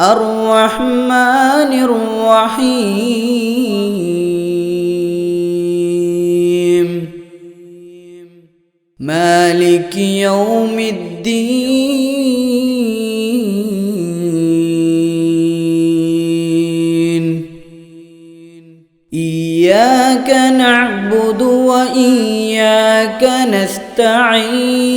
الرحمن الرحيم. مالك يوم الدين. إياك نعبد وإياك نستعين.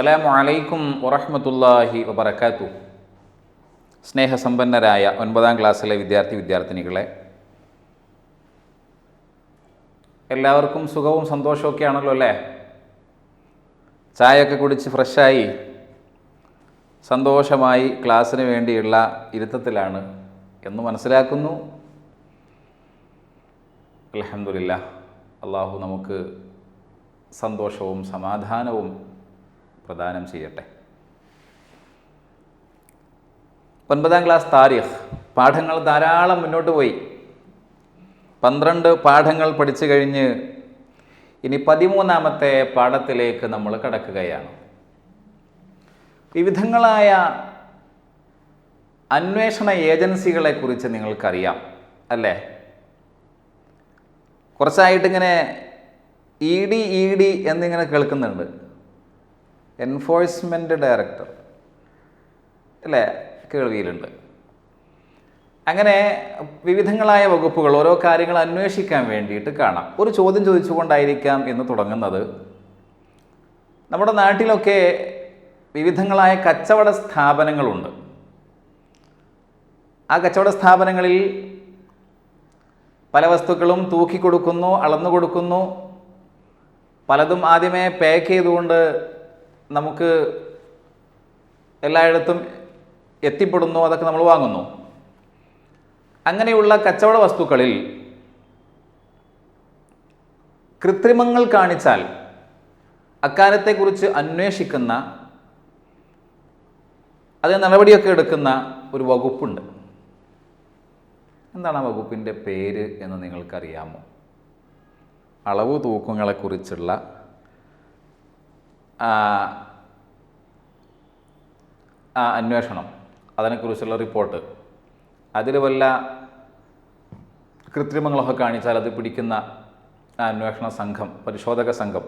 അസ്സലാമു അലൈക്കും വറഹ്മത്തുള്ളാഹി വബർക്കാത്തു സ്നേഹസമ്പന്നരായ ഒൻപതാം ക്ലാസ്സിലെ വിദ്യാർത്ഥി വിദ്യാർത്ഥിനികളെ എല്ലാവർക്കും സുഖവും സന്തോഷമൊക്കെ ആണല്ലോ അല്ലേ? ചായയൊക്കെ കുടിച്ച് ഫ്രഷായി സന്തോഷമായി ക്ലാസ്സിന് വേണ്ടിയുള്ള ഇരുത്തത്തിലാണ് എന്ന് മനസ്സിലാക്കുന്നു. അലഹമില്ല അള്ളാഹു നമുക്ക് സന്തോഷവും സമാധാനവും പ്രദാനം ചെയ്യട്ടെ. ഒൻപതാം ക്ലാസ് താരിഖ്. പാഠങ്ങൾ ധാരാളം മുന്നോട്ട് പോയി. പന്ത്രണ്ട് പാഠങ്ങൾ പഠിച്ചു കഴിഞ്ഞ് ഇനി പതിമൂന്നാമത്തെ പാഠത്തിലേക്ക് നമ്മൾ കടക്കുകയാണ്. വിവിധങ്ങളായ അന്വേഷണ ഏജൻസികളെ കുറിച്ച് നിങ്ങൾക്കറിയാം അല്ലേ? കുറച്ചായിട്ടിങ്ങനെ ഇ ഡി ഇ ഡി എന്നിങ്ങനെ കേൾക്കുന്നുണ്ട്. Enforcement director. അല്ലേ? കേൾവിയിലുണ്ട്. അങ്ങനെ വിവിധങ്ങളായ വകുപ്പുകൾ ഓരോ കാര്യങ്ങൾ അന്വേഷിക്കാൻ വേണ്ടിയിട്ട് കാണാം. ഒരു ചോദ്യം ചോദിച്ചുകൊണ്ടായിരിക്കാം എന്ന് തുടങ്ങുന്നത്. നമ്മുടെ നാട്ടിലൊക്കെ വിവിധങ്ങളായ കച്ചവട സ്ഥാപനങ്ങളുണ്ട്. ആ കച്ചവട സ്ഥാപനങ്ങളിൽ പല വസ്തുക്കളും തൂക്കി കൊടുക്കുന്നു അളന്നു കൊടുക്കുന്നു പലതും ആദ്യമേ പാക്ക് ചെയ്തുകൊണ്ട് നമുക്ക് എല്ലായിടത്തും എത്തിപ്പെടുന്നു അതൊക്കെ നമ്മൾ വാങ്ങുന്നു. അങ്ങനെയുള്ള കച്ചവട വസ്തുക്കളിൽ കൃത്രിമങ്ങൾ കാണിച്ചാൽ അക്കാര്യത്തെക്കുറിച്ച് അന്വേഷിക്കുന്ന അതിന് നടപടിയൊക്കെ എടുക്കുന്ന ഒരു വകുപ്പുണ്ട്. എന്താണ് ആ വകുപ്പിന്റെ പേര് എന്ന് നിങ്ങൾക്കറിയാമോ? അളവ് തൂക്കങ്ങളെക്കുറിച്ചുള്ള അന്വേഷണം അതിനെക്കുറിച്ചുള്ള റിപ്പോർട്ട്. അതിൽ വല്ല കൃത്രിമങ്ങളൊക്കെ കാണിച്ചാൽ അത് പിടിക്കുന്ന ആ അന്വേഷണ സംഘം പരിശോധക സംഘം.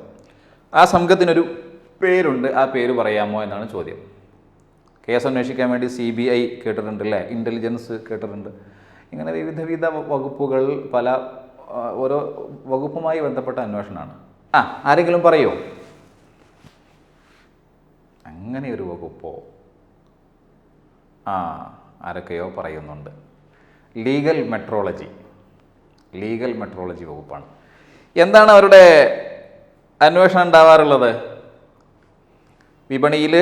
ആ സംഘത്തിനൊരു പേരുണ്ട് ആ പേര് പറയാമോ എന്നാണ് ചോദ്യം. കേസ് അന്വേഷിക്കാൻ വേണ്ടി സി ബി ഐ കേട്ടിട്ടുണ്ട് അല്ലേ ഇന്റലിജൻസ് കേട്ടിട്ടുണ്ട്. ഇങ്ങനെ വിവിധ വിധ വകുപ്പുകൾ പല ഓരോ വകുപ്പുമായി ബന്ധപ്പെട്ട അന്വേഷണമാണ്. ആ ആരെങ്കിലും പറയോ? അങ്ങനെ ഒരു വകുപ്പോ? ആ ആരൊക്കെയോ പറയുന്നുണ്ട്. Legal metrology. ലീഗൽ മെട്രോളജി വകുപ്പാണ്. എന്താണ് അവരുടെ അന്വേഷണം ഉണ്ടാവാറുള്ളത്? വിപണിയിൽ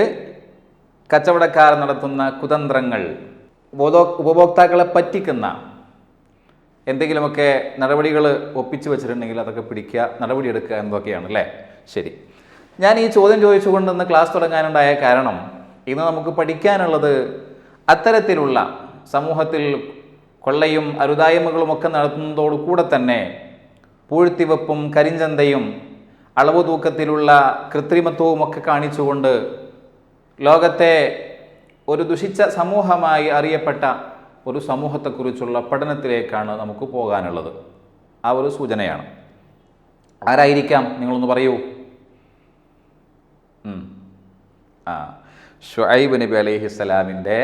കച്ചവടക്കാർ നടത്തുന്ന കുതന്ത്രങ്ങൾ ഉപഭോ ഉപഭോക്താക്കളെ പറ്റിക്കുന്ന എന്തെങ്കിലുമൊക്കെ നടപടികൾ ഒപ്പിച്ചു വെച്ചിട്ടുണ്ടെങ്കിൽ അതൊക്കെ പിടിക്കുക നടപടിയെടുക്കുക എന്നതൊക്കെയാണ് അല്ലേ? ശരി. ഞാൻ ഈ ചോദ്യം ചോദിച്ചുകൊണ്ട് ഇന്ന് ക്ലാസ് തുടങ്ങാനുണ്ടായ കാരണം ഇന്ന് നമുക്ക് പഠിക്കാനുള്ളത് അത്തരത്തിലുള്ള സമൂഹത്തിൽ കൊള്ളയും അരുതായ്മകളുമൊക്കെ നടത്തുന്നതോടു കൂടെ തന്നെ പൂഴ്ത്തിവെപ്പും കരിഞ്ചന്തയും അളവ് തൂക്കത്തിലുള്ള കൃത്രിമത്വവും ഒക്കെ കാണിച്ചുകൊണ്ട് ലോകത്തെ ഒരു ദുഷിച്ച സമൂഹമായി അറിയപ്പെട്ട ഒരു സമൂഹത്തെക്കുറിച്ചുള്ള പഠനത്തിലേക്കാണ് നമുക്ക് പോകാനുള്ളത്. ആ ഒരു സൂചനയാണ്. ആരായിരിക്കാം? നിങ്ങളൊന്ന് പറയൂ. ആ. ഷുഐബ് നബി അലൈഹി സ്വലാമിന്റെ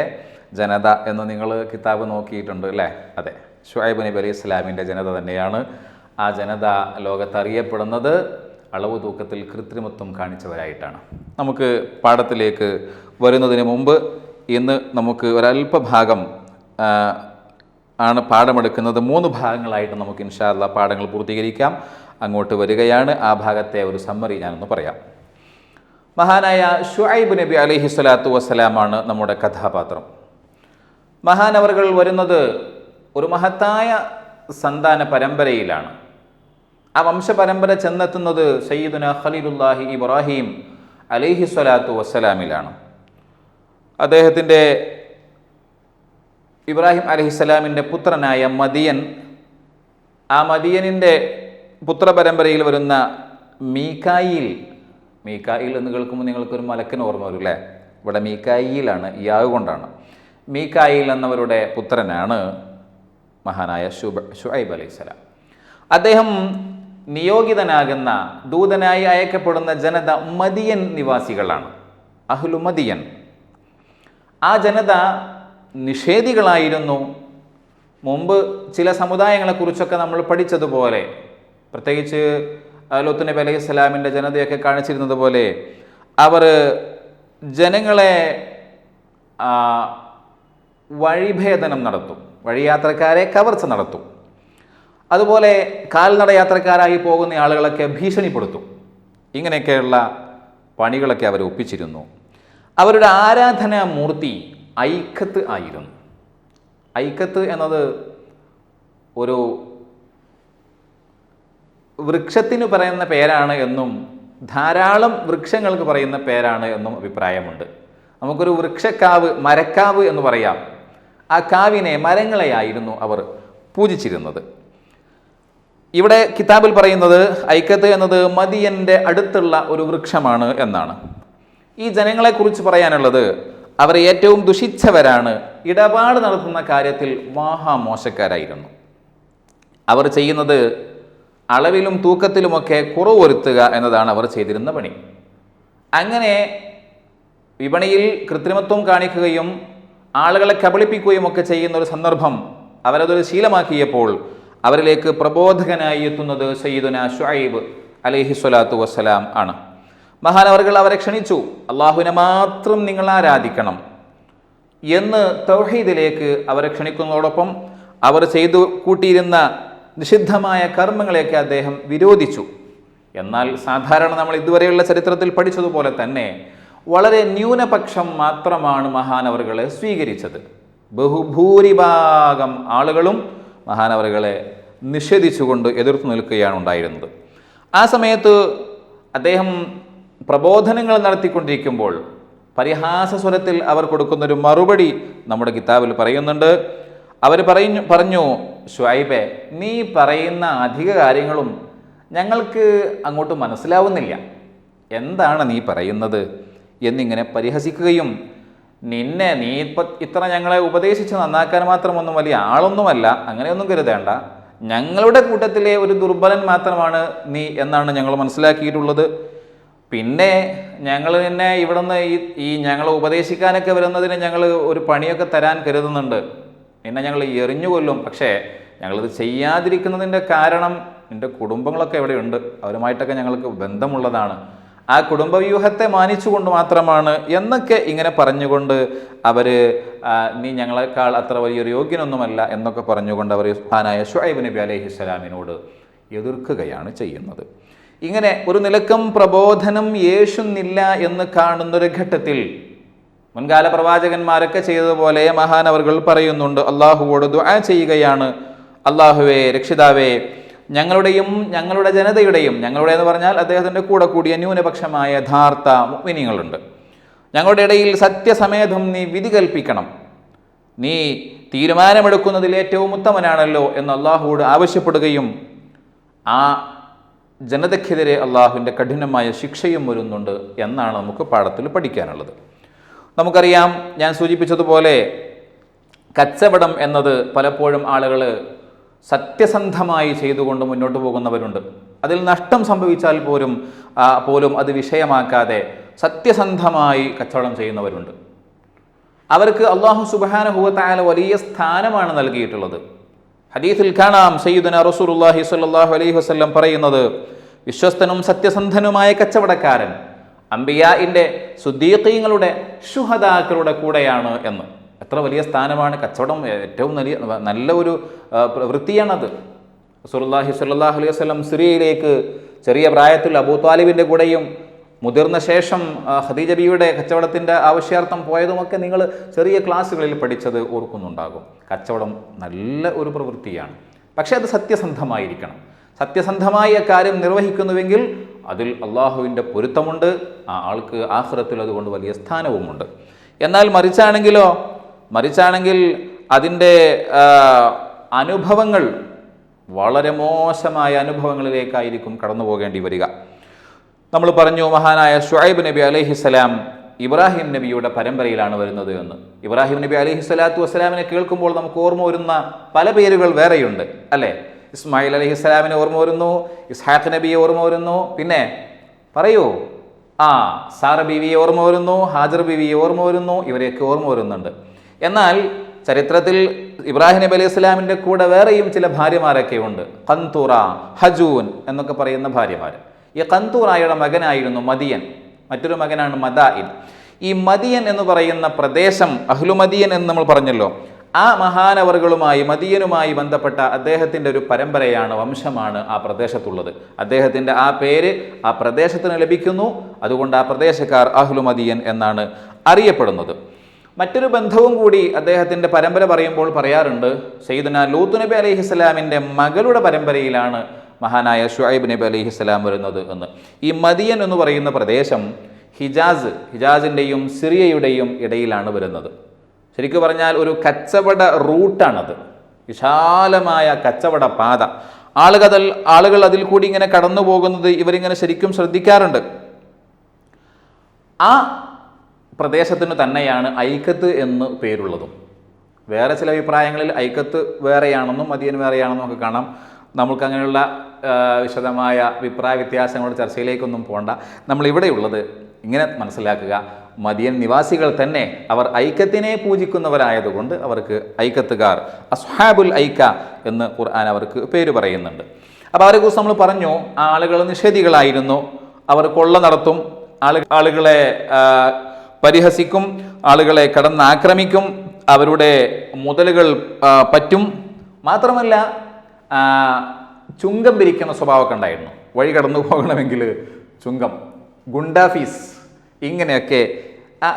ജനത എന്ന് നിങ്ങൾ കിതാബ് നോക്കിയിട്ടുണ്ട് അല്ലേ? അതെ. ഷുഐബ് നബി അലൈഹി സ്വലാമിന്റെ ജനത തന്നെയാണ് ആ ജനത ലോകത്തറിയപ്പെടുന്നത്. അളവ് തൂക്കത്തിൽ കൃത്രിമത്വം കാണിച്ചവരായിട്ടാണ്. നമുക്ക് പാഠത്തിലേക്ക് വരുന്നതിന് മുമ്പ് ഇന്ന് നമുക്ക് ഒരല്പഭാഗം ആണ് പാഠമെടുക്കുന്നത്. മൂന്ന് ഭാഗങ്ങളായിട്ട് നമുക്ക് ഇൻഷാല്ല പാഠങ്ങൾ പൂർത്തീകരിക്കാം. അങ്ങോട്ട് വരികയാണ്. ആ ഭാഗത്തെ ഒരു സമ്മറി ഞാനൊന്ന് പറയാം. മഹാനായ ഷുഐബ് നബി അലഹി സ്വലാത്തു വസ്സലാമാണ് നമ്മുടെ കഥാപാത്രം. മഹാനവറുകൾ വരുന്നത് ഒരു മഹത്തായ സന്താന പരമ്പരയിലാണ്. ആ വംശപരമ്പര ചെന്നെത്തുന്നത് സയ്യിദുന ഖലീലുല്ലാഹി ഇബ്രാഹിം അലൈഹി സ്വലാത്തു വസ്സലാമിലാണ്. അദ്ദേഹത്തിന്റെ ഇബ്രാഹിം അലഹിസ്സലാമിന്റെ പുത്രനായ മദിയൻ ആ മദിയനിന്റെ പുത്രപരമ്പരയിൽ വരുന്ന മീക്കായിൽ മീക്കായിൽ എന്ന് കേൾക്കുമ്പോൾ നിങ്ങൾക്കൊരു മലക്കിന് ഓർമ്മ വരും അല്ലേ? ഇവിടെ മീക്കായിലാണ് യാവ് കൊണ്ടാണ്. മീക്കായിൽ എന്നവരുടെ പുത്രനാണ് മഹാനായ ഷുബ ഷുഐബ് അലൈഹിസ്സലാം. അദ്ദേഹം നിയോഗിതനാകുന്ന ദൂതനായി അയക്കപ്പെടുന്ന ജനത മദിയൻ നിവാസികളാണ്. അഹ്ലു മദിയൻ. ആ ജനത നിഷേധികളായിരുന്നു. മുമ്പ് ചില സമുദായങ്ങളെക്കുറിച്ചൊക്കെ നമ്മൾ പഠിച്ചതുപോലെ പ്രത്യേകിച്ച് ലോത്ത് നബി അലൈഹി സ്വലാമിന്റെ ജനതയൊക്കെ കാണിച്ചിരുന്നത് പോലെ അവർ ജനങ്ങളെ വഴിഭേദനം നടത്തും. വഴിയാത്രക്കാരെ കവർച്ച നടത്തും. അതുപോലെ കാൽനട യാത്രക്കാരായി പോകുന്ന ആളുകളൊക്കെ ഭീഷണിപ്പെടുത്തും. ഇങ്ങനെയൊക്കെയുള്ള പണികളൊക്കെ അവർ ഒപ്പിച്ചിരുന്നു. അവരുടെ ആരാധനാ മൂർത്തി ഐക്കത്ത് ആയിരുന്നു. ഐക്കത്ത് എന്നത് ഒരു വൃക്ഷത്തിന് പറയുന്ന പേരാണ് എന്നും ധാരാളം വൃക്ഷങ്ങൾക്ക് പറയുന്ന പേരാണ് എന്നും അഭിപ്രായമുണ്ട്. നമുക്കൊരു വൃക്ഷക്കാവ് മരക്കാവ് എന്ന് പറയാം. ആ കാവിനെ മരങ്ങളെയായിരുന്നു അവർ പൂജിച്ചിരുന്നത്. ഇവിടെ കിതാബിൽ പറയുന്നത് ഐക്കത്ത് എന്നത് മദിയന്റെ അടുത്തുള്ള ഒരു വൃക്ഷമാണ് എന്നാണ്. ഈ ജനങ്ങളെക്കുറിച്ച് പറയാനുള്ളത് അവർ ഏറ്റവും ദുഷിച്ചവരാണ്. ഇടപാട് നടത്തുന്ന കാര്യത്തിൽ മഹാമോശക്കാരായിരുന്നു അവർ ചെയ്യുന്നത് അളവിലും തൂക്കത്തിലുമൊക്കെ കുറവ് വരുത്തുക എന്നതാണ് അവർ ചെയ്തിരുന്ന പണി. അങ്ങനെ വിപണിയിൽ കൃത്രിമത്വം കാണിക്കുകയും ആളുകളെ കബളിപ്പിക്കുകയും ഒക്കെ ചെയ്യുന്ന ഒരു സന്ദർഭം അവരതൊരു ശീലമാക്കിയപ്പോൾ അവരിലേക്ക് പ്രബോധകനായി എത്തുന്നത് സയ്യിദുന ഷുഐബ് അലഹി സ്വലാത്തു വസ്സലാം ആണ്. മഹാനവറുകൾ അവരെ ക്ഷണിച്ചു. അള്ളാഹുവിനെ മാത്രം നിങ്ങൾ ആരാധിക്കണം എന്ന് തൗഹീദിലേക്ക് അവരെ ക്ഷണിക്കുന്നതോടൊപ്പം അവർ ചെയ്തു കൂട്ടിയിരുന്ന നിഷിദ്ധമായ കർമ്മങ്ങളെയൊക്കെ അദ്ദേഹം വിരോധിച്ചു. എന്നാൽ സാധാരണ നമ്മൾ ഇതുവരെയുള്ള ചരിത്രത്തിൽ പഠിച്ചതുപോലെ തന്നെ വളരെ ന്യൂനപക്ഷം മാത്രമാണ് മഹാനവറുകളെ സ്വീകരിച്ചത്. ബഹുഭൂരിഭാഗം ആളുകളും മഹാനവറുകളെ നിഷേധിച്ചുകൊണ്ട് എതിർത്തു നിൽക്കുകയാണ് ഉണ്ടായിരുന്നത്. ആ സമയത്ത് അദ്ദേഹം പ്രബോധനങ്ങൾ നടത്തിക്കൊണ്ടിരിക്കുമ്പോൾ പരിഹാസ സ്വരത്തിൽ അവർ കൊടുക്കുന്നൊരു മറുപടി നമ്മുടെ കിതാബിൽ പറയുന്നുണ്ട്. അവർ പറഞ്ഞു പറഞ്ഞു ഷ്വൈബെ നീ പറയുന്ന അധിക കാര്യങ്ങളും ഞങ്ങൾക്ക് അങ്ങോട്ട് മനസ്സിലാവുന്നില്ല. എന്താണ് നീ പറയുന്നത്? എന്നിങ്ങനെ പരിഹസിക്കുകയും നിന്നെ നീ ഇപ്പൊ ഇത്ര ഞങ്ങളെ ഉപദേശിച്ച് നന്നാക്കാൻ മാത്രമൊന്നും വലിയ ആളൊന്നുമല്ല അങ്ങനെയൊന്നും കരുതേണ്ട. ഞങ്ങളുടെ കൂട്ടത്തിലെ ഒരു ദുർബലൻ മാത്രമാണ് നീ എന്നാണ് ഞങ്ങൾ മനസ്സിലാക്കിയിട്ടുള്ളത്. പിന്നെ ഞങ്ങൾ നിന്നെ ഇവിടുന്ന് ഈ ഈ ഞങ്ങളെ ഉപദേശിക്കാനൊക്കെ വരുന്നതിന് ഞങ്ങൾ ഒരു പണിയൊക്കെ തരാൻ കരുതുന്നുണ്ട്. നിന്നെ ഞങ്ങൾ എറിഞ്ഞു കൊല്ലും പക്ഷേ ഞങ്ങളിത് ചെയ്യാതിരിക്കുന്നതിന്റെ കാരണം എന്റെ കുടുംബങ്ങളൊക്കെ എവിടെയുണ്ട് അവരുമായിട്ടൊക്കെ ഞങ്ങൾക്ക് ബന്ധമുള്ളതാണ്. ആ കുടുംബവ്യൂഹത്തെ മാനിച്ചുകൊണ്ട് മാത്രമാണ് എന്നൊക്കെ ഇങ്ങനെ പറഞ്ഞുകൊണ്ട് അവർ നീ ഞങ്ങളെക്കാൾ അത്ര വലിയൊരു യോഗ്യനൊന്നുമല്ല എന്നൊക്കെ പറഞ്ഞുകൊണ്ട് അവർ ഹാനായ ഷുഹൈബ് നബി അലൈഹി സ്വലാമിനോട് എതിർക്കുകയാണ് ചെയ്യുന്നത്. ഇങ്ങനെ ഒരു നിലക്കം പ്രബോധനം യേശുന്നില്ല എന്ന് കാണുന്നൊരു ഘട്ടത്തിൽ മുൻകാല പ്രവാചകന്മാരൊക്കെ ചെയ്തതുപോലെ മഹാനവറുകൾ പറയുന്നുണ്ട് അള്ളാഹുവോട് ദുആ ചെയ്യുകയാണ്. അള്ളാഹുവേ രക്ഷിതാവേ ഞങ്ങളുടെയും ഞങ്ങളുടെ ജനതയുടെയും ഞങ്ങളുടെ എന്ന് പറഞ്ഞാൽ അദ്ദേഹത്തിന്റെ കൂടെ കൂടിയ ന്യൂനപക്ഷമായ യഥാർത്ഥ മുഗ്മിനികളുണ്ട്. ഞങ്ങളുടെ ഇടയിൽ സത്യസമേതം നീ വിധി കൽപ്പിക്കണം നീ തീരുമാനമെടുക്കുന്നതിൽ ഏറ്റവും ഉത്തമനാണല്ലോ എന്ന് അള്ളാഹുവോട് ആവശ്യപ്പെടുകയും ആ ജനതയ്ക്കെതിരെ അള്ളാഹുവിന്റെ കഠിനമായ ശിക്ഷയും വരുന്നുണ്ട് എന്നാണ് നമുക്ക് പാഠത്തിൽ പഠിക്കാനുള്ളത്. നമുക്കറിയാം ഞാൻ സൂചിപ്പിച്ചതുപോലെ കച്ചവടം എന്നത് പലപ്പോഴും ആളുകൾ സത്യസന്ധമായി ചെയ്തുകൊണ്ട് മുന്നോട്ട് പോകുന്നവരുണ്ട്. അതിൽ നഷ്ടം സംഭവിച്ചാൽ പോലും പോലും അത് വിഷയമാക്കാതെ സത്യസന്ധമായി കച്ചവടം ചെയ്യുന്നവരുണ്ട്. അവർക്ക് അള്ളാഹു സുബാനഹുവത്തായ വലിയ സ്ഥാനമാണ് നൽകിയിട്ടുള്ളത്. ഹദീസിൽ കാണാം സയ്യിദുന റസൂലുള്ളാഹി സ്വല്ലല്ലാഹു അലൈഹി വസല്ലം പറയുന്നത് വിശ്വസ്തനും സത്യസന്ധനുമായ കച്ചവടക്കാരൻ അംബിയായിന്റെ സുദ്ദീഖീങ്ങളുടെ ശുഹദാക്കളുടെ കൂടെയാണ് എന്ന്. എത്ര വലിയ സ്ഥാനമാണ് കച്ചവടം ഏറ്റവും വലിയ നല്ല ഒരു വൃത്തിയാണത്. റസൂലുള്ളാഹി സ്വല്ലല്ലാഹു അലൈഹി വസ്ലം സിറിയയിലേക്ക് ചെറിയ പ്രായത്തിൽ അബൂ താലിബിന്റെ കൂടെയും മുതിർന്ന ശേഷം ഹദീജബിയുടെ കച്ചവടത്തിന്റെ ആവശ്യാർത്ഥം പോയതുമൊക്കെ നിങ്ങൾ ചെറിയ ക്ലാസ്സുകളിൽ പഠിച്ചത് ഓർക്കുന്നുണ്ടാകും. കച്ചവടം നല്ല ഒരു പ്രവൃത്തിയാണ്. പക്ഷേ അത് സത്യസന്ധമായിരിക്കണം. സത്യസന്ധമായ കാര്യം നിർവഹിക്കുന്നുവെങ്കിൽ അതിൽ അള്ളാഹുവിന്റെ പൊരുത്തമുണ്ട് ആ ആൾക്ക് ആഹ്റത്തിൽ അതുകൊണ്ട് വലിയ സ്ഥാനവുമുണ്ട്. എന്നാൽ മറിച്ചാണെങ്കിലോ മറിച്ചാണെങ്കിൽ അതിന്റെ അനുഭവങ്ങൾ വളരെ മോശമായ അനുഭവങ്ങളിലേക്കായിരിക്കും കടന്നു പോകേണ്ടി വരിക. നമ്മൾ പറഞ്ഞു മഹാനായ ഷുഹൈബ് നബി അലഹിസ്സലാം ഇബ്രാഹിം നബിയുടെ പരമ്പരയിലാണ് വരുന്നത് എന്ന്. ഇബ്രാഹിം നബി അലഹി സ്വലാത്തു വസ്സലാമിനെ കേൾക്കുമ്പോൾ നമുക്ക് ഓർമ്മ വരുന്ന പല പേരുകൾ വേറെയുണ്ട് അല്ലേ? ഇസ്മായിൽ അലൈഹിസ്സലാമിനെ ഓർമ്മ വരുന്നു ഇസ്ഹാഖ് നബിയെ ഓർമ്മ വരുന്നു പിന്നെ പറയൂ ആ സാറ ബീവിയെ ഓർമ്മ വരുന്നു ഹാജർ ബീവിയെ ഓർമ്മ വരുന്നു ഇവരെയൊക്കെ ഓർമ്മ വരുന്നുണ്ട്. എന്നാൽ ചരിത്രത്തിൽ ഇബ്രാഹിം നബി അലൈഹി സ്വലാമിന്റെ കൂടെ വേറെയും ചില ഭാര്യമാരൊക്കെ ഉണ്ട്. കന്തൂറ ഹജൂൻ എന്നൊക്കെ പറയുന്ന ഭാര്യമാർ. ഈ കന്തൂറായുടെ മകനായിരുന്നു മദിയൻ. മറ്റൊരു മകനാണ് മദായിൻ ഈ മദിയൻ എന്ന് പറയുന്ന പ്രദേശം അഹ്ലുമദിയൻ എന്ന് നമ്മൾ പറഞ്ഞല്ലോ. ആ മഹാനവറുകളുമായി മദിയനുമായി ബന്ധപ്പെട്ട അദ്ദേഹത്തിന്റെ ഒരു പരമ്പരയാണ് വംശമാണ് ആ പ്രദേശത്തുള്ളത്. അദ്ദേഹത്തിന്റെ ആ പേര് ആ പ്രദേശത്തിന് ലഭിക്കുന്നു. അതുകൊണ്ട് ആ പ്രദേശക്കാർ അഹ്ലുമദിയൻ എന്നാണ് അറിയപ്പെടുന്നത്. മറ്റൊരു ബന്ധവും കൂടി അദ്ദേഹത്തിന്റെ പരമ്പര പറയുമ്പോൾ പറയാറുണ്ട്. സയ്യിദന ലൂത്ത് നബി അലൈഹി സ്വലാമിന്റെ മകളുടെ പരമ്പരയിലാണ് മഹാനായ ഷുഹൈബ് നബി അലൈഹി സ്വലാം വരുന്നത് എന്ന്. ഈ മദിയൻ എന്ന് പറയുന്ന പ്രദേശം ഹിജാസ് ഹിജാസിന്റെയും സിറിയയുടെയും ഇടയിലാണ് വരുന്നത്. ശരിക്കു പറഞ്ഞാൽ ഒരു കച്ചവട റൂട്ടാണത്. വിശാലമായ കച്ചവട പാത. ആളുകൾ അതിൽ ആളുകൾ അതിൽ കൂടി ഇങ്ങനെ കടന്നു പോകുന്നത് ഇവരിങ്ങനെ ശരിക്കും ശ്രദ്ധിക്കാറുണ്ട്. ആ പ്രദേശത്തിന് തന്നെയാണ് ഐക്കത്ത് എന്ന് പേരുള്ളതും. വേറെ ചില അഭിപ്രായങ്ങളിൽ ഐക്കത്ത് വേറെയാണെന്നും മദിയൻ വേറെയാണെന്നും ഒക്കെ കാണാം. നമുക്ക് അങ്ങനെയുള്ള വിശദമായ അഭിപ്രായ വ്യത്യാസങ്ങളുടെ ചർച്ചയിലേക്കൊന്നും പോകണ്ട നമ്മളിവിടെയുള്ളത് ഇങ്ങനെ മനസ്സിലാക്കുക. മദിയൻ നിവാസികൾ തന്നെ അവർ ഐക്യത്തിനെ പൂജിക്കുന്നവരായതുകൊണ്ട് അവർക്ക് ഐക്കത്തുകാർ അസ്ഹാബുൽ ഐക്ക എന്ന് ഖുർആൻ അവർക്ക് പേര് പറയുന്നുണ്ട്. അപ്പോൾ അവരെക്കുറിച്ച് നമ്മൾ പറഞ്ഞു ആളുകൾ നിഷേധികളായിരുന്നു. അവർ കൊള്ള നടത്തും. ആളുകളെ പരിഹസിക്കും ആളുകളെ കടന്നാക്രമിക്കും അവരുടെ മുതലുകൾ പറ്റും. മാത്രമല്ല ചുങ്കം പിരിക്കുന്ന സ്വഭാവമൊക്കെ ഉണ്ടായിരുന്നു. വഴി കടന്നു പോകണമെങ്കിൽ ചുങ്കം ഗുണ്ടാഫീസ് ഇങ്ങനെയൊക്കെ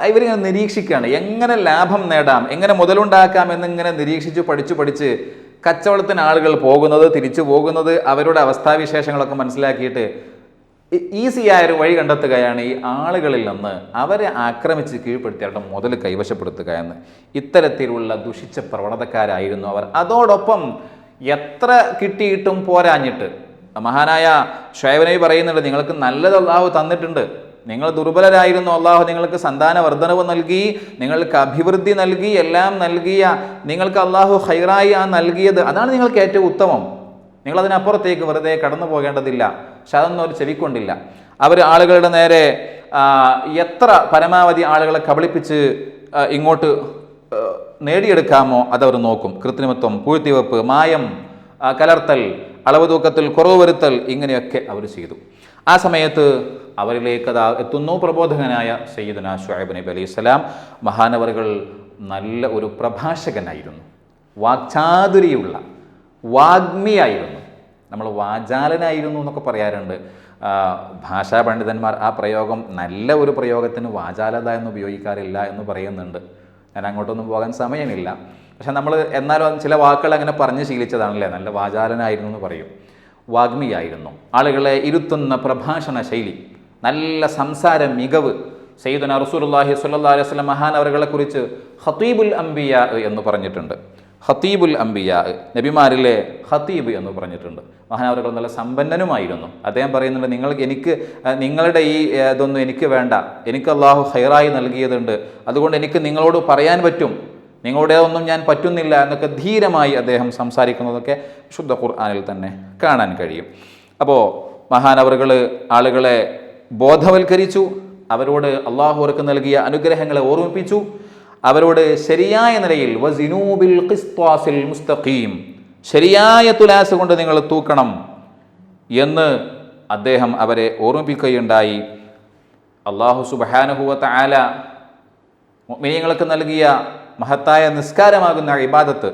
ഇവരിങ്ങനെ നിരീക്ഷിക്കുകയാണ്. എങ്ങനെ ലാഭം നേടാം എങ്ങനെ മുതലുണ്ടാക്കാം എന്നിങ്ങനെ നിരീക്ഷിച്ച് പഠിച്ചു പഠിച്ച് കച്ചവടത്തിന് ആളുകൾ പോകുന്നത് തിരിച്ചു പോകുന്നത് അവരുടെ അവസ്ഥാവിശേഷങ്ങളൊക്കെ മനസ്സിലാക്കിയിട്ട് ഈസിയായ ഒരു വഴി കണ്ടെത്തുകയാണ് ഈ ആളുകളിൽ നിന്ന് അവരെ ആക്രമിച്ച് കീഴ്പ്പെടുത്തി അവരുടെ മുതൽ കൈവശപ്പെടുത്തുക എന്ന്. ഇത്തരത്തിലുള്ള ദുഷിച്ച പ്രവണതക്കാരായിരുന്നു അവർ. അതോടൊപ്പം എത്ര കിട്ടിയിട്ടും പോരാഞ്ഞിട്ട്. മഹാനായ ഷൈവനബി പറയുന്നുണ്ട് നിങ്ങൾക്ക് നല്ലത് അള്ളാഹു തന്നിട്ടുണ്ട്. നിങ്ങൾ ദുർബലരായിരുന്നു അള്ളാഹു. നിങ്ങൾക്ക് സന്താന വർധനവ് നൽകി നിങ്ങൾക്ക് അഭിവൃദ്ധി നൽകി എല്ലാം നൽകിയ നിങ്ങൾക്ക് അള്ളാഹു ഹൈറായി ആ നൽകിയത്. അതാണ് നിങ്ങൾക്ക് ഏറ്റവും ഉത്തമം. നിങ്ങൾ അതിനപ്പുറത്തേക്ക് വെറുതെ കടന്നു പോകേണ്ടതില്ല പക്ഷെ ചെവിക്കൊണ്ടില്ല. അവർ ആളുകളുടെ നേരെ എത്ര പരമാവധി ആളുകളെ കബളിപ്പിച്ച് ഇങ്ങോട്ട് നേടിയെടുക്കാമോ അതവർ നോക്കും. കൃത്രിമത്വം പൂഴ്ത്തിവെപ്പ് മായം കലർത്തൽ അളവ് തൂക്കത്തിൽ കുറവ് വരുത്തൽ ഇങ്ങനെയൊക്കെ അവർ ചെയ്തു. ആ സമയത്ത് അവരിലേക്ക് അതാ എത്തുന്നു പ്രബോധകനായ സയ്യിദുന ഷുഹൈബ് നബി അലൈഹി സ്വലാം. മഹാനവറുകൾ നല്ല ഒരു പ്രഭാഷകനായിരുന്നു. വാക്ചാതുരിയുള്ള വാഗ്മിയായിരുന്നു. നമ്മൾ വാചാലനായിരുന്നു എന്നൊക്കെ പറയാറുണ്ട്. ഭാഷാ പണ്ഡിതന്മാർ ആ പ്രയോഗം നല്ല ഒരു പ്രയോഗത്തിന് വാചാലത എന്ന് ഉപയോഗിക്കാറില്ല എന്ന് പറയുന്നുണ്ട്. ഞാൻ അങ്ങോട്ടൊന്നും പോകാൻ സമയമില്ല. പക്ഷെ നമ്മൾ എന്നാലും ചില വാക്കുകൾ അങ്ങനെ പറഞ്ഞ് ശീലിച്ചതാണല്ലേ? നല്ല വാചാലനായിരുന്നു എന്ന് പറയും. വാഗ്മിയായിരുന്നു. ആളുകളെ ഇരുത്തുന്ന പ്രഭാഷണ ശൈലി നല്ല സംസാര മികവ് സയ്യിദുന റസൂലുള്ളാഹി സ്വല്ലല്ലാഹി അലൈഹി വസല്ലം മഹാൻ കുറിച്ച് ഹത്തീബുൽ അംബിയ എന്ന് പറഞ്ഞിട്ടുണ്ട്. ഖത്തീബുൽ അംബിയ നബിമാരിലെ ഹത്തീബ് എന്ന് പറഞ്ഞിട്ടുണ്ട്. മഹാനവറുകൾ നല്ല സമ്പന്നനുമായിരുന്നു. അദ്ദേഹം പറയുന്നുണ്ട് നിങ്ങൾ എനിക്ക് നിങ്ങളുടെ ഈ ഇതൊന്നും എനിക്ക് വേണ്ട. എനിക്ക് അള്ളാഹു ഹൈറായി നൽകിയതുണ്ട്. അതുകൊണ്ട് എനിക്ക് നിങ്ങളോട് പറയാൻ പറ്റും. നിങ്ങളുടെ ഒന്നും ഞാൻ പറ്റുന്നില്ല എന്നൊക്കെ ധീരമായി അദ്ദേഹം സംസാരിക്കുന്നതൊക്കെ ശുദ്ധ ഖുർആാനിൽ തന്നെ കാണാൻ കഴിയും. അപ്പോൾ മഹാനവറുകൾ ആളുകളെ ബോധവൽക്കരിച്ചു. അവരോട് അള്ളാഹു അവർക്ക് നൽകിയ അനുഗ്രഹങ്ങളെ ഓർമ്മിപ്പിച്ചു. അവരോട് ശരിയായ നിലയിൽ വസിനൂബിൽ ഖിസ്ത്വാസിൽ മുസ്തഖീം ശരിയായ തുലാസ് കൊണ്ട് നിങ്ങൾ തൂക്കണം എന്ന് അദ്ദേഹം അവരെ ഓർമ്മിപ്പിക്കുകയുണ്ടായി. അള്ളാഹു സുബഹാനുഹുവത്ത ആല മുഅ്മിനീങ്ങൾക്ക് നൽകിയ മഹത്തായ നിസ്കാരമാകുന്ന ഇബാദത്ത്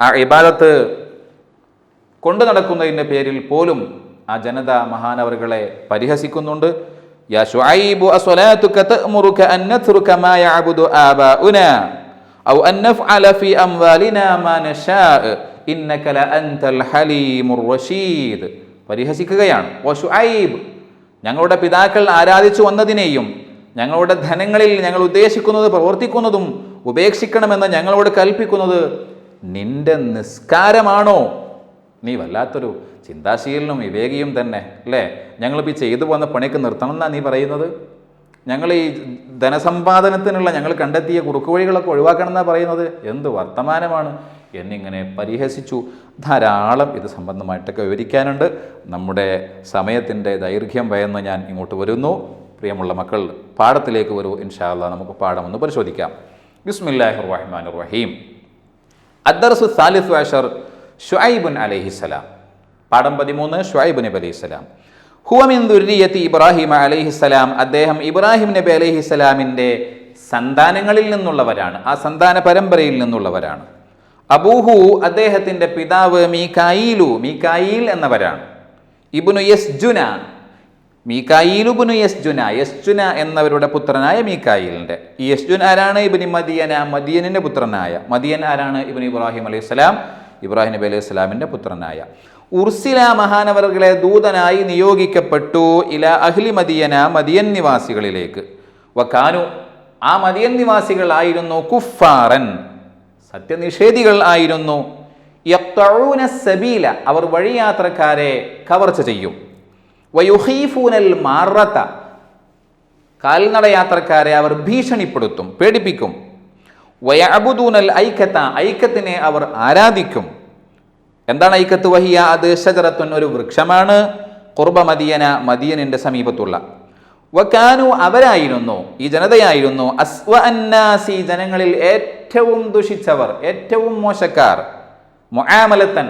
ആ ഇബാദത്ത് കൊണ്ടു നടക്കുന്നതിന്റെ പേരിൽ പോലും ആ ജനത മഹാനവറുകളെ പരിഹസിക്കുന്നുണ്ട്. പരിഹസിക്കുകയാണ്. ഓ ഞങ്ങളുടെ പിതാക്കൾ ആരാധിച്ചു വന്നതിനെയും ഞങ്ങളുടെ ധനങ്ങളിൽ ഞങ്ങൾ ഉദ്ദേശിക്കുന്നത് പ്രവർത്തിക്കുന്നതും ഉപേക്ഷിക്കണമെന്ന് ഞങ്ങളോട് കൽപ്പിക്കുന്നത് നിന്റെ നിസ്കാരമാണോ? നീ വല്ലാത്തൊരു ചിന്താശീലനും വിവേകിയും തന്നെ അല്ലേ? ഞങ്ങളിപ്പോൾ ഈ ചെയ്തു പോകുന്ന പണിക്ക് നിർത്തണം എന്നാണ് നീ പറയുന്നത്? ഞങ്ങൾ ഈ ധനസമ്പാദനത്തിനുള്ള ഞങ്ങൾ കണ്ടെത്തിയ കുറുക്കുവഴികളൊക്കെ ഒഴിവാക്കണം എന്നാണ് പറയുന്നത്? എന്ത് വർത്തമാനമാണ്? എന്നിങ്ങനെ പരിഹസിച്ചു. ധാരാളം ഇത് സംബന്ധമായിട്ടൊക്കെ വിവരിക്കാനുണ്ട്. നമ്മുടെ സമയത്തിന്റെ ദൈർഘ്യം ഭയന്ന് ഞാൻ ഇങ്ങോട്ട് വരുന്നു. പ്രിയമുള്ള മക്കൾ പാഠത്തിലേക്ക് വരൂ. ഇൻഷാല്ല നമുക്ക് പാഠം ഒന്ന് പരിശോധിക്കാം. ബിസ്മില്ലാഹിർ റഹ്മാൻ റഹീം. അദ്ദർസു സാലിഫ് വാഷർ ഷുഐബുൻ അലൈഹിസ്സലാം. പാഠം പതിമൂന്ന് ഷുഹൈബ് നബി അലൈഹി സ്വലാം. ഹുവമിൻ ദുരിയത്തി ഇബ്രാഹിം അലൈഹിസ്സലാം അദ്ദേഹം ഇബ്രാഹിം നബി അലൈഹിസ്സലാമിന്റെ സന്താനങ്ങളിൽ നിന്നുള്ളവരാണ്. ആ സന്താന പരമ്പരയിൽ നിന്നുള്ളവരാണ്. അബൂഹു അദ്ദേഹത്തിന്റെ പിതാവ് മീകായിലു മീകായിൽ എന്നവരാണ്. ഇബുനു യസ്ജുന മീകായിലുബുനു യസ്ജുന യസ്ജുന എന്നവരുടെ പുത്രനായ മീകായിലിന്റെ ഈ യസ്ജുൻ ആരാണ്? ഇബിനി മദിയന മദിയനിന്റെ പുത്രനായ മദിയൻ ആരാണ്? ഇബിൻ ഇബ്രാഹിം അലൈഹി സ്വലാം ഇബ്രാഹിം നബി അലൈഹി സ്വലാമിന്റെ പുത്രനായ. ഉർസില മഹാനവറുകളെ ദൂതനായി നിയോഗിക്കപ്പെട്ടു ഇല അഹ്ലി മദിയന മദിയൻ നിവാസികളിലേക്ക്. വക്കാനു ആ മദിയൻ നിവാസികളായിരുന്നു കുഫാറൻ സത്യനിഷേധികൾ ആയിരുന്നു. യക്തഴൂന സബീല അവർ വഴിയാത്രക്കാരെ കവർച്ച ചെയ്യും. വയുഹീഫൂനൽ മാറത്ത കാൽനട യാത്രക്കാരെ അവർ ഭീഷണിപ്പെടുത്തും പേടിപ്പിക്കും. വയബുദൂനൽ ഐക്കത്ത ഐക്കത്തിനെ അവർ ആരാധിക്കും. എന്താണ് ഐക്കത്ത് വഹിയ? അത് ഷജറത്തുൻ ഒരു വൃക്ഷമാണ്. കുർബ മദിയന മദിയനിന്റെ സമീപത്തുള്ള. വക്കാനു അവരായിരുന്നു ഈ ജനതയായിരുന്നു. അസ്വ അന്നാസി ജനങ്ങളിൽ ഏറ്റവും ദുഷിച്ചവർ ഏറ്റവും മോശക്കാർ. മൊആമലത്തൻ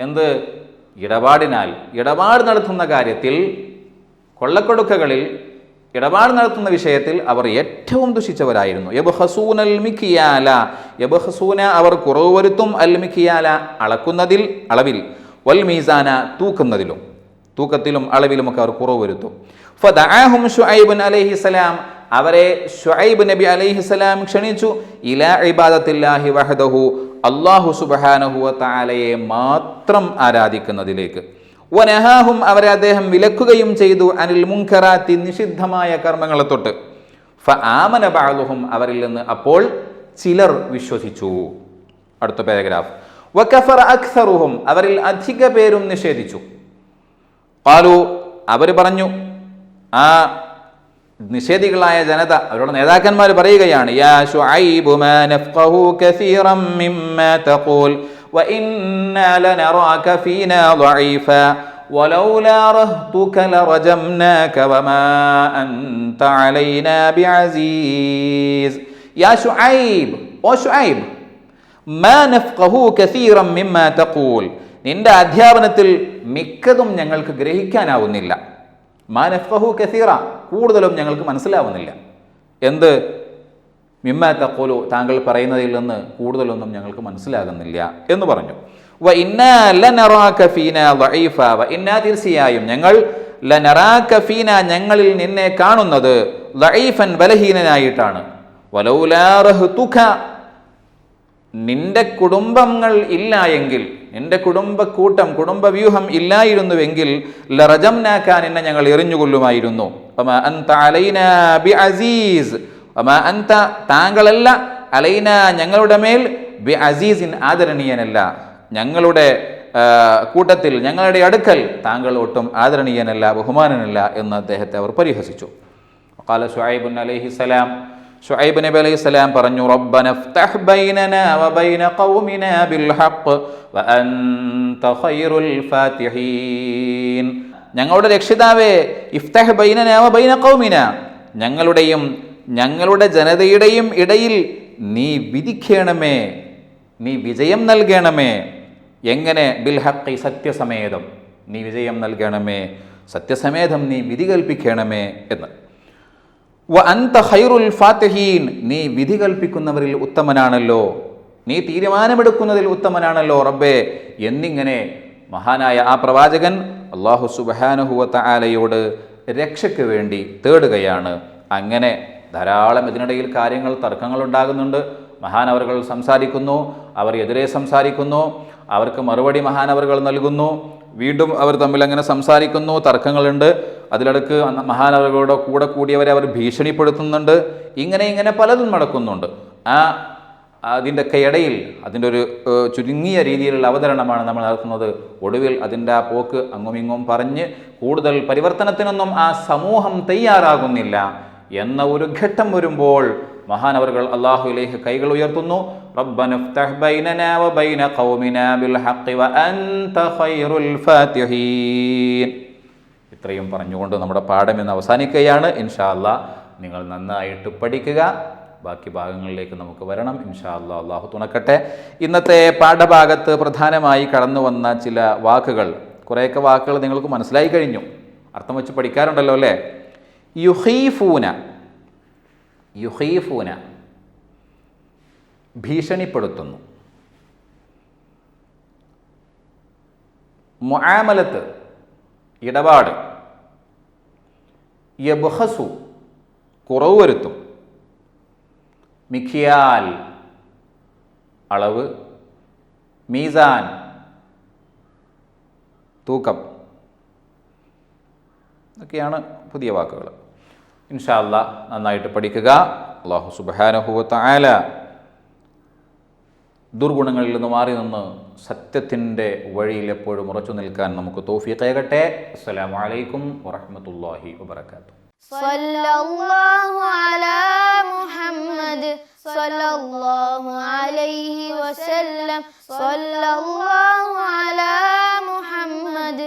എന്ത്? ഇടപാടിനാൽ ഇടപാട് നടത്തുന്ന കാര്യത്തിൽ കൊള്ളക്കൊടുക്കകളിൽ ഇടപാട് നടത്തുന്ന വിഷയത്തിൽ അവർ ഏറ്റവും ദുഷിച്ചവരായിരുന്നു. യബ്ഹസൂൻ അൽ മിക്കിയാല യബ്ഹസൂന അവർ കുറവ് വരുത്തും അൽ അളക്കുന്നതിൽ അളവിൽ വൽ മീസാന തൂക്കുന്നതിലും തൂക്കത്തിലും അളവിലുമൊക്കെ അവർ കുറവ് വരുത്തും. ഫദഅഹും ഷുഐബ് അലൈഹിസലാം അവരെ ഷുഐബ് നബി അലൈഹിസലാം ക്ഷണിച്ചു. ഇലാ ഇബാദത്തില്ലാഹി വഹദഹു. അള്ളാഹു സുബ്ഹാനഹു താലയെ മാത്രം ആരാധിക്കുന്നതിലേക്ക്. വനഹാഹും അവരെ അദ്ദേഹം വിലക്കുകയും ചെയ്തു അനിൽ മുൻഖറാത്തി നിഷിദ്ധമായ കർമ്മങ്ങളെ തൊട്ട്. ഫ ആമന ബാലുഹും അവരിൽ നിന്ന് അപ്പോൾ ചിലർ വിശ്വസിച്ചു. അടുത്ത പാരഗ്രാഫ് വക്കഫർ അക്സറുഹും അവരിൽ അധിക പേരും നിഷേധിച്ചു. പാലു അവർ പറഞ്ഞു ആ നിഷേധികളായ ജനത അവരുടെ നേതാക്കന്മാർ പറയുകയാണ് യാ തഖൂൽ. وإنا لنراك فينا ضعيفا ولولا رهطك لرجمناك وما أنت علينا بعزيز يا شعيب ഓ ഷുഐബ് മാ നഫ്ഖഹു കസീറൻ മിമ്മാ തഖൂൽ നിന്റെ അധ്യാപനത്തിൽ മിക്കതും ഞങ്ങൾക്ക് ഗ്രഹിക്കാനാവുന്നില്ല മാ നഫ്ഖഹു കസീറ കൂടുതലും ഞങ്ങൾക്ക് മനസ്സിലാവുന്നില്ല എന്ത് മിമ്മ തക്കോലു താങ്കൾ പറയുന്നതിൽ നിന്ന് കൂടുതലൊന്നും ഞങ്ങൾക്ക് മനസ്സിലാകുന്നില്ല എന്ന് പറഞ്ഞു. വ ഇന്ന തീർച്ചയായും ഞങ്ങൾ ലനറാക ഫീന ഞങ്ങളിൽ നിന്നെ കാണുന്നത് ലൈഫൻ ബലഹീനനായിട്ടാണ്. നിന്റെ കുടുംബങ്ങൾ ഇല്ല എങ്കിൽ നിന്റെ കുടുംബക്കൂട്ടം കുടുംബവ്യൂഹം ഇല്ലായിരുന്നുവെങ്കിൽ ലറജം നാക്കാൻ എന്നെ ഞങ്ങൾ എറിഞ്ഞുകൊള്ളുമായിരുന്നു. അന്ത താങ്കളല്ല അലൈന ഞങ്ങളുടെ മേൽ ബി അസീസിൻ ആദരണീയനല്ല. ഞങ്ങളുടെ കൂട്ടത്തിൽ ഞങ്ങളുടെ അടുക്കൽ താങ്കൾ ഒട്ടും ആദരണീയനല്ല ബഹുമാനനല്ല എന്ന് അദ്ദേഹത്തെ അവർ പരിഹസിച്ചു. കാല ഷുഹൈബുൻ അലൈഹി സലാം ഷുഹൈബ് നബി അലൈഹി സലാം പറഞ്ഞു റബ്ബന ഫ്തഹ് വബൈന ഖൗമിന ബിൽ ഹഖ് വഅൻത ഖൈറുൽ ഫാത്തിഹീൻ. ഞങ്ങളുടെ രക്ഷിതാവേ ഇഫ്തഹ് ബൈനന വബൈന ഖൗമിന ഞങ്ങളുടെയും ഞങ്ങളുടെ ജനതയുടെയും ഇടയിൽ നീ വിധിക്കണമേ നീ വിജയം നൽകണമേ. എങ്ങനെ? ബിൽഹക്കി സത്യസമേതം. നീ വിജയം നൽകണമേ സത്യസമേതം നീ വിധി കൽപ്പിക്കണമേ എന്ന്. വ അന്ത ഹൈറുൽ ഫാത്തഹീൻ. നീ വിധി കൽപ്പിക്കുന്നവരിൽ ഉത്തമനാണല്ലോ. നീ തീരുമാനമെടുക്കുന്നതിൽ ഉത്തമനാണല്ലോ റബ്ബേ. എന്നിങ്ങനെ മഹാനായ ആ പ്രവാചകൻ അള്ളാഹു സുബാനഹുവത്ത ആലയോട് രക്ഷയ്ക്ക് വേണ്ടി തേടുകയാണ്. അങ്ങനെ ധാരാളം ഇതിനിടയിൽ കാര്യങ്ങൾ തർക്കങ്ങൾ ഉണ്ടാകുന്നുണ്ട്. മഹാനവറുകൾ സംസാരിക്കുന്നു അവർ എതിരെ സംസാരിക്കുന്നു അവർക്ക് മറുപടി മഹാനവറുകൾ നൽകുന്നു. വീണ്ടും അവർ തമ്മിൽ അങ്ങനെ സംസാരിക്കുന്നു തർക്കങ്ങളുണ്ട്. അതിലിടക്ക് മഹാനവറുകളുടെ കൂടെ കൂടിയവരെ അവർ ഭീഷണിപ്പെടുത്തുന്നുണ്ട്. ഇങ്ങനെ ഇങ്ങനെ പലതും നടക്കുന്നുണ്ട്. ആ അതിന്റെയൊക്കെ ഇടയിൽ അതിന്റെ ഒരു ചുരുങ്ങിയ രീതിയിലുള്ള അവതരണമാണ് നമ്മൾ നടത്തുന്നത്. ഒടുവിൽ അതിന്റെ ആ പോക്ക് അങ്ങുമിങ്ങും പറഞ്ഞ് കൂടുതൽ പരിവർത്തനത്തിനൊന്നും ആ സമൂഹം തയ്യാറാകുന്നില്ല. എന്ന ഒരു ഘട്ടം വരുമ്പോൾ മഹാനവറുകൾ അള്ളാഹുലേഹ് കൈകൾ ഉയർത്തുന്നു. ഇത്രയും പറഞ്ഞുകൊണ്ട് നമ്മുടെ പാഠം ഇന്ന് അവസാനിക്കുകയാണ്. ഇൻഷാ അല്ലാ നിങ്ങൾ നന്നായിട്ട് പഠിക്കുക. ബാക്കി ഭാഗങ്ങളിലേക്ക് നമുക്ക് വരണം. ഇൻഷാ അല്ലാ അള്ളാഹു തുണക്കട്ടെ. ഇന്നത്തെ പാഠഭാഗത്ത് പ്രധാനമായി കടന്നു വന്ന ചില വാക്കുകൾ. കുറേയൊക്കെ വാക്കുകൾ നിങ്ങൾക്ക് മനസ്സിലായി കഴിഞ്ഞു. അർത്ഥം വെച്ച് പഠിക്കാറുണ്ടല്ലോ അല്ലേ? യുഹീഫൂന. യുഹീഫൂന. ഭീഷണിപ്പെടുത്തുന്നു. മുആമലത്ത് ഇടപാട്. യബുഹസു കുറവ് വരുത്തും. മിഖിയാൽ അളവ്. മീസാൻ തൂക്കം. ഇതൊക്കെയാണ് പുതിയ വാക്കുകൾ. ഇൻഷാല്ല നന്നായിട്ട് പഠിക്കുക. അള്ളാഹു സുബാനഹുവത്ത ആല ദുർഗുണങ്ങളിൽ നിന്ന് മാറി നിന്ന് സത്യത്തിന്റെ വഴിയിൽ എപ്പോഴും ഉറച്ചു നിൽക്കാൻ നമുക്ക് തോഫിയേകട്ടെ അസ്സലാമു അലൈക്കും വറഹമത്തല്ലാഹി വബർക്കാത്തു സല്ലല്ലാഹു അലാ മുഹമ്മദ് സല്ലല്ലാഹു അലൈഹി വസല്ലം. സല്ലല്ലാഹു അലാ മുഹമ്മദ്